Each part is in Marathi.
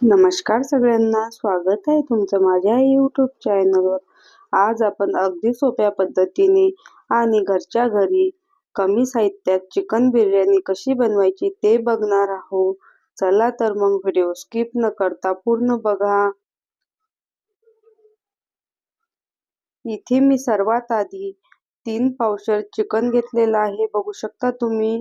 नमस्कार सगळ्यांना. स्वागत आहे तुमचं माझ्या यूट्यूब चॅनलवर आज आपण अगदी सोप्या पद्धतीने आणि घरच्या घरी कमी साहित्यात चिकन बिर्याणी कशी बनवायची ते बघणार आहोत. चला तर मग व्हिडिओ स्किप न करता पूर्ण बघा. इथे मी सर्वात आधी तीन पावशर चिकन घेतलेलं आहे. बघू शकता तुम्ही.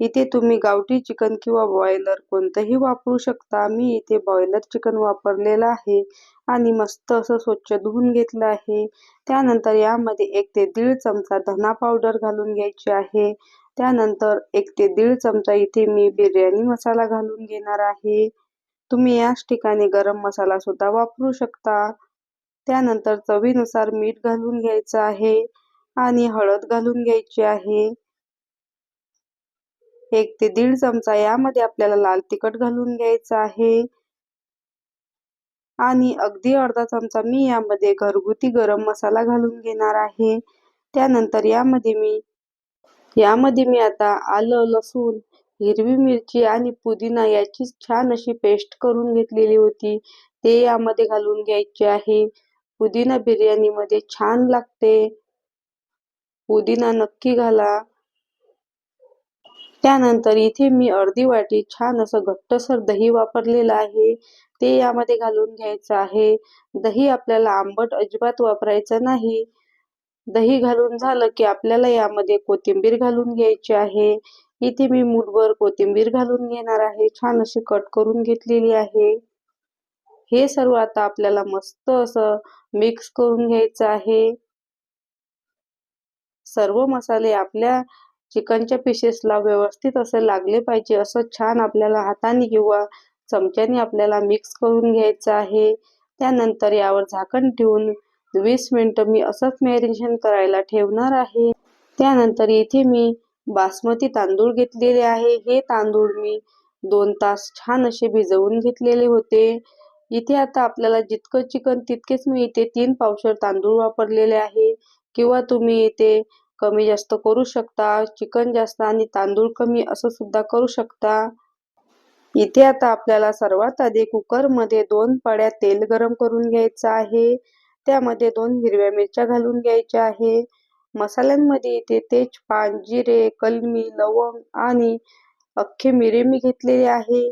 इथे तुम्ही गावठी चिकन किंवा बॉयलर कोणतंही वापरू शकता. मी इथे बॉयलर चिकन वापरलेलं आहे आणि मस्त असं स्वच्छ धुवून घेतलं आहे. त्यानंतर यामध्ये एक ते दीड चमचा धना पावडर घालून घ्यायची आहे. त्यानंतर एक ते दीड चमचा इथे मी बिर्याणी मसाला घालून घेणार आहे. तुम्ही याच ठिकाणी गरम मसाला सुद्धा वापरू शकता. त्यानंतर चवीनुसार मीठ घालून घ्यायचं आहे आणि हळद घालून घ्यायची आहे. एक ते दीड चमचा यामध्ये आपल्याला लाल तिखट घालून घ्यायचं आहे. आणि अगदी अर्धा चमचा मी यामध्ये घरगुती गरम मसाला घालून घेणार आहे. त्यानंतर यामध्ये मी यामध्ये मी आता आलं लसूण हिरवी मिरची आणि पुदिना याची छान अशी पेस्ट करून घेतलेली होती. ते यामध्ये घालून घ्यायचे आहे. पुदिना बिर्याणीमध्ये छान लागते. पुदिना नक्की घाला. त्यानंतर इथे मी अर्धी वाटी छान असं घट्टसर दही वापरलेलं आहे. ते यामध्ये घालून घ्यायचं आहे. दही आपल्याला आंबट अजिबात वापरायचं नाही. दही घालून झालं की आपल्याला यामध्ये कोथिंबीर घालून घ्यायची आहे. इथे मी मुठभर कोथिंबीर घालून घेणार आहे. छान अशी कट करून घेतलेली आहे. हे सर्व आता आपल्याला मस्त असं मिक्स करून घ्यायचं आहे. सर्व मसाले आपल्या चिकनच्या पिसेसला व्यवस्थित असं लागले पाहिजे. असं छान आपल्याला हाताने किंवा चमच्याने आपल्याला मिक्स करून घ्यायचं आहे. त्यानंतर यावर झाकण ठेवून वीस मिनिटं मी असंच मॅरिनेशन करायला ठेवणार आहे. त्यानंतर इथे मी बासमती तांदूळ घेतलेले आहे. हे तांदूळ मी दोन तास छान असे भिजवून घेतलेले होते. इथे आता आपल्याला जितकं चिकन तितकेच मी इथे तीन पावशर तांदूळ वापरलेले आहे. किंवा तुम्ही इथे कमी जास्त करू शकता चिकन जास्त आणि तांदूळ कमी असं सुद्धा करू शकता. इथे आता आपल्याला सर्वात आधी कुकरमध्ये दोन पड्या तेल गरम करून घ्यायचं आहे. त्यामध्ये दोन हिरव्या मिरच्या घालून घ्यायच्या आहे. मसाल्यांमध्ये इथे तेजपान जिरे कलमी लवंग आणि अख्खे मिरे मी घेतलेले आहे.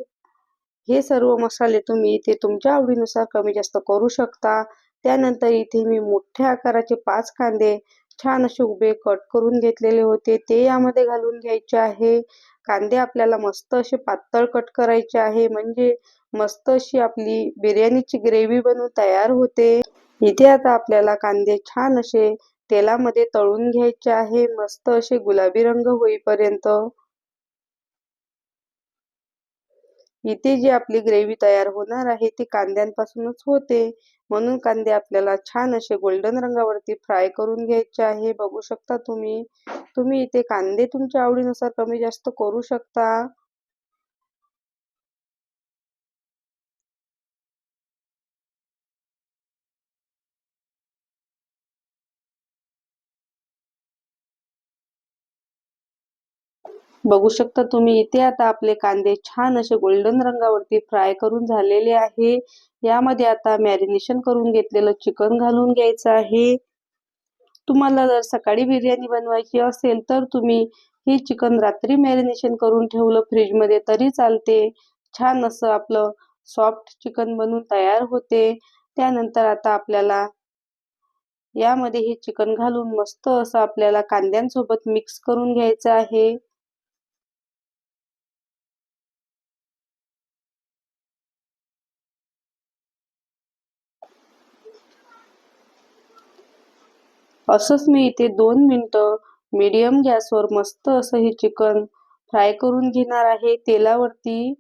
हे सर्व मसाले तुम्ही इथे तुमच्या आवडीनुसार कमी जास्त करू शकता. त्यानंतर इथे मी मोठ्या आकाराचे पाच कांदे छान असे उभे कट करून घेतलेले होते. ते यामध्ये घालून घ्यायचे आहे. कांदे आपल्याला मस्त असे पातळ कट करायचे आहे. म्हणजे मस्त अशी आपली बिर्याणीची ग्रेव्ही बनवून तयार होते. इथे आता आपल्याला कांदे छान असे तेलामध्ये तळून घ्यायचे आहे. मस्त असे गुलाबी रंग होईपर्यंत. इथे जी आपली ग्रेव्ही तयार होणार आहे ती कांद्यांपासूनच होते. म्हणून कांदे आपल्याला छान असे गोल्डन रंगावरती फ्राय करून घ्यायचे आहे. बघू शकता तुम्ही. तुम्ही इथे कांदे तुमच्या आवडीनुसार कमी जास्त करू शकता. बघू शकता तुम्ही इथे आता आपले कांदे छान असे गोल्डन रंगावरती फ्राय करून झालेले आहे. यामध्ये आता मॅरिनेशन करून घेतलेलं चिकन घालून घ्यायचं आहे. तुम्हाला जर सकाळी बिर्याणी बनवायची असेल तर तुम्ही हे चिकन रात्री मॅरिनेशन करून ठेवलं फ्रीजमध्ये तरी चालते. छान असं आपलं सॉफ्ट चिकन बनून तयार होते. त्यानंतर आता आपल्याला यामध्ये हे चिकन घालून मस्त असं आपल्याला कांद्यांसोबत मिक्स करून घ्यायचं आहे. असंच मी इथे दोन मिनटं मीडियम गॅसवर मस्त असं हे चिकन फ्राय करून घेणार आहे. तेलावरती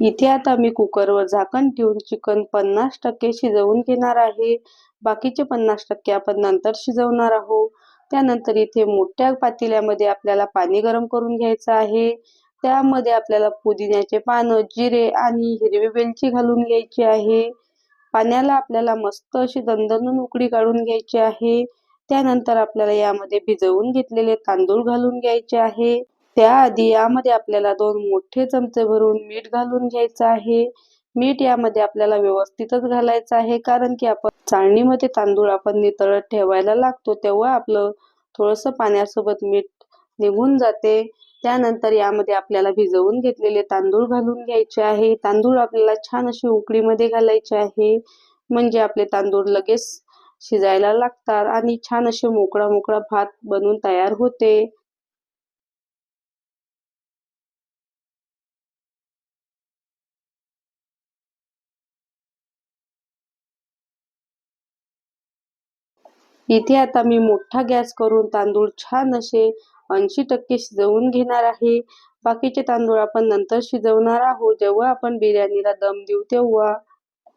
इथे आता मी कुकरवर झाकण ठेवून चिकन पन्नास टक्के शिजवून घेणार आहे. बाकीचे पन्नास टक्के आपण नंतर शिजवणार आहोत. त्यानंतर इथे मोठ्या पातेल्यामध्ये आपल्याला पाणी गरम करून घ्यायचं आहे. त्यामध्ये आपल्याला पुदिन्याचे पानं जिरे आणि हिरवी वेलची घालून घ्यायची आहे. पाण्याला आपल्याला मस्त अशी दणदणून उकळी काढून घ्यायची आहे. त्यानंतर आपल्याला यामध्ये भिजवून घेतलेले तांदूळ घालून घ्यायचे आहे. त्याआधी यामध्ये आपल्याला दोन मोठे चमचे भरून मीठ घालून घ्यायचं आहे. मीठ यामध्ये आपल्याला व्यवस्थितच घालायचं आहे. कारण की आपण चाळणीमध्ये तांदूळ आपण नितळत ठेवायला लागतो तेव्हा आपलं थोडंसं पाण्यासोबत मीठ निघून जाते. त्यानंतर यामध्ये आपल्याला भिजवून घेतलेले तांदूळ घालून घ्यायचे आहे. तांदूळ आपल्याला छान असे उकडीमध्ये घालायचे आहे. म्हणजे आपले तांदूळ लगेच शिजायला लागतात आणि छान असे मोकळा मोकळा भात बनून तयार होते. इथे आता मी मोठा गॅस करून तांदूळ छान असे ऐंशी टक्के शिजवून घेणार आहे. बाकीचे तांदूळ आपण नंतर शिजवणार आहोत. जेव्हा आपण बिर्याणीला दम देऊ तेव्हा.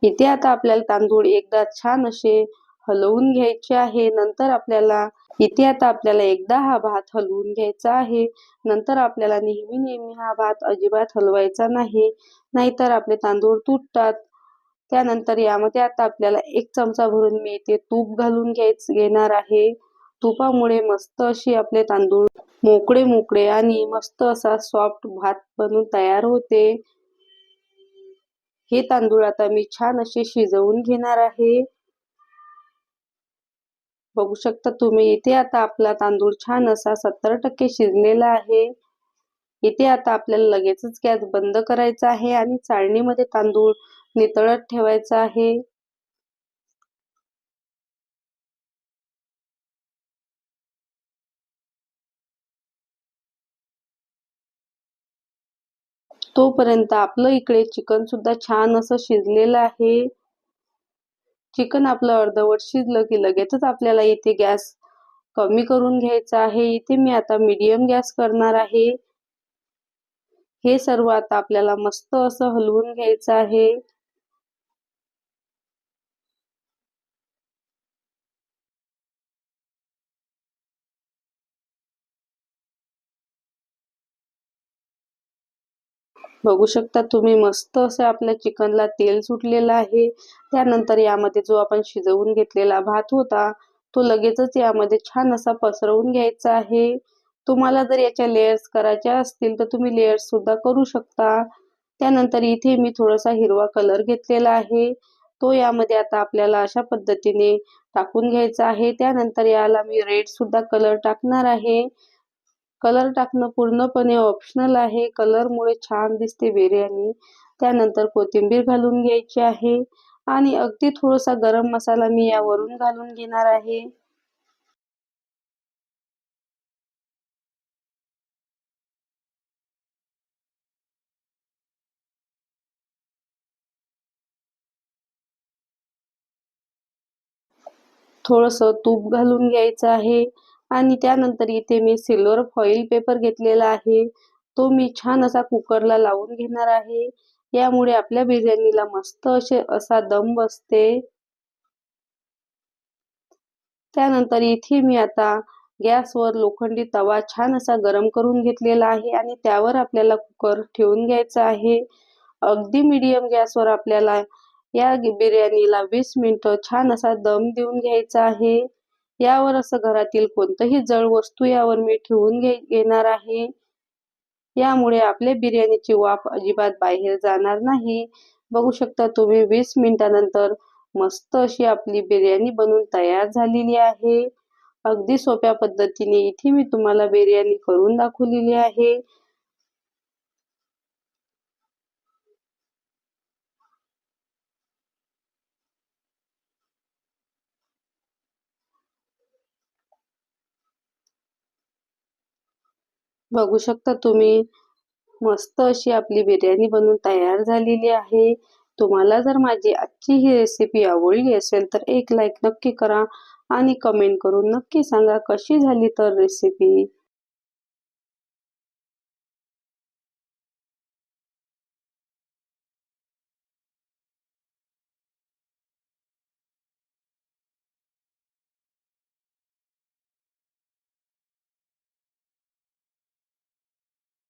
इथे आता आपल्याला तांदूळ एकदा छान असे हलवून घ्यायचे आहे. नंतर आपल्याला इथे आता आपल्याला एकदा हा भात हलवून घ्यायचा आहे. नंतर आपल्याला नेहमी नेहमी हा भात अजिबात हलवायचा नाही. नाहीतर आपले तांदूळ तुटतात. त्यानंतर यामध्ये आता आपल्याला एक चमचा भरून मी इथे तूप घालून घ्यायच घेणार आहे. तुपामुळे मस्त अशी आपले तांदूळ मोकळे मोकळे आणि मस्त असा सॉफ्ट भात बनून तयार होते. हे तांदूळ आता मी छान असे शिजवून घेणार आहे. बघू शकता तुम्ही इथे आता आपला तांदूळ छान असा सत्तर टक्के शिजलेला आहे. इथे आता आपल्याला लगेचच गॅस बंद करायचा आहे आणि चाळणीमध्ये तांदूळ नितळत ठेवायचा आहे. तोपर्यंत आपलं इकडे चिकन सुद्धा छान असं शिजलेलं आहे. चिकन आपलं अर्धवट शिजलं की लगेचच आपल्याला इथे गॅस कमी करून घ्यायचा आहे. इथे मी आता मीडियम गॅस करणार आहे. हे सर्व आता आपल्याला मस्त असं हलवून घ्यायचं आहे. बघू शकता तुम्ही मस्त असं आपल्या चिकनला तेल सुटलेलं आहे. त्यानंतर यामध्ये जो आपण शिजवून घेतलेला भात होता तो लगेचच यामध्ये छान असा पसरवून घ्यायचा आहे. तुम्हाला जर याच्या लेयर्स करायच्या असतील तर तुम्ही लेयर्स सुद्धा करू शकता. त्यानंतर इथे मी थोडासा हिरवा कलर घेतलेला आहे. तो यामध्ये आता आपल्याला अशा पद्धतीने टाकून घ्यायचा आहे. त्यानंतर याला मी रेड सुद्धा कलर टाकणार आहे. कलर टाकणं पूर्णपणे ऑप्शनल आहे. कलरमुळे छान दिसते बिर्याणी. त्यानंतर कोथिंबीर घालून घ्यायची आहे. आणि अगदी थोडासा गरम मसाला मी यावरून घालून घेणार आहे. थोडंसं तूप घालून घ्यायचं आहे. आणि त्यानंतर इथे मी सिल्वर फॉईल पेपर घेतलेला आहे. तो मी छान असा कुकरला लावून घेणार आहे. यामुळे आपल्या बिर्याणीला मस्त असे असा दम बसते. त्यानंतर इथे मी आता गॅसवर लोखंडी तवा छान असा गरम करून घेतलेला आहे आणि त्यावर आपल्याला कुकर ठेवून घ्यायचा आहे. अगदी मीडियम गॅसवर आपल्याला या बिर्याणीला वीस मिनिटं छान असा दम देऊन घ्यायचा आहे. यावर असं घरातील कोणतंही जळ वस्तू यावर मी ठेवून घे घेणार आहे. यामुळे आपले बिर्याणीची वाफ अजिबात बाहेर जाणार नाही. बघू शकता तुम्ही वीस मिनिटानंतर मस्त अशी आपली बिर्याणी बनून तयार झालेली आहे. अगदी सोप्या पद्धतीने इथे मी तुम्हाला बिर्याणी करून दाखवलेली आहे. बघू शकता तुम्ही. मस्त अशी आपली बिर्याणी बनवून तयार झालेली आहे. तुम्हाला जर माझी आजची ही रेसिपी आवडली असेल तर एक लाईक नक्की करा आणि कमेंट करून नक्की सांगा कशी झाली तर रेसिपी